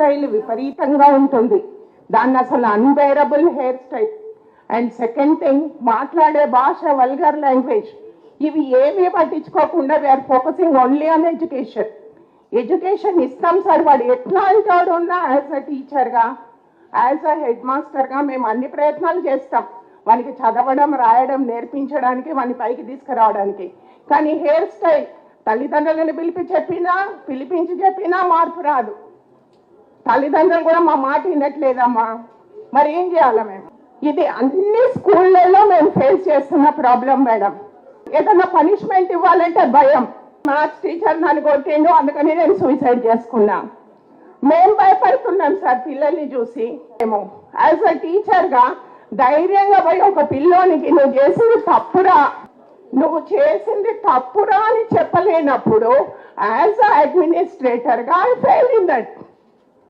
Style విపరీతంగా ఉంటుంది. దాన్ని అసలు unbearable hair style and second thing మాట్లాడే భాష వల్గర్ లాంగ్వేజ్ ఇవి ఏమీ పట్టించుకోకుండా we are focusing only on education education ఇస్తాం సార్ వాడు ఎట్లాంటి అంటాడు ఉన్నా యాజ్ అ టీచర్గా యాజ్ అ హెడ్ మాస్టర్గా మేము అన్ని ప్రయత్నాలు చేస్తాం. వానికి చదవడం రాయడం నేర్పించడానికి వాని పైకి తీసుకురావడానికి. కానీ హెయిర్ స్టైల్ తల్లిదండ్రులను పిలిపి చెప్పినా పిలిపించి చెప్పినా మార్పు రాదు. తల్లిదండ్రులు కూడా మా మాట వినట్లేదమ్మా. మరి ఏం చేయాలా మేము? ఇది అన్ని స్కూళ్ళల్లో మేము ఫేస్ చేస్తున్న ప్రాబ్లం మేడం ఏదైనా పనిష్మెంట్ ఇవ్వాలంటే భయం. మ్యాథ్స్ టీచర్ నన్ను కొట్టిండు అందుకని నేను సూసైడ్ చేసుకున్నా. మేము భయపడుతున్నాం సార్ పిల్లల్ని చూసి. మేము యాజ్ అ టీచర్గా ధైర్యంగా పోయి ఒక పిల్లోనికి నువ్వు చేసింది తప్పురా. నువ్వు చేసింది తప్పురా అని చెప్పలేనప్పుడు యాజ్ అ అడ్మినిస్ట్రేటర్గా ఐ ఫెయిల్ ఇన్ దట్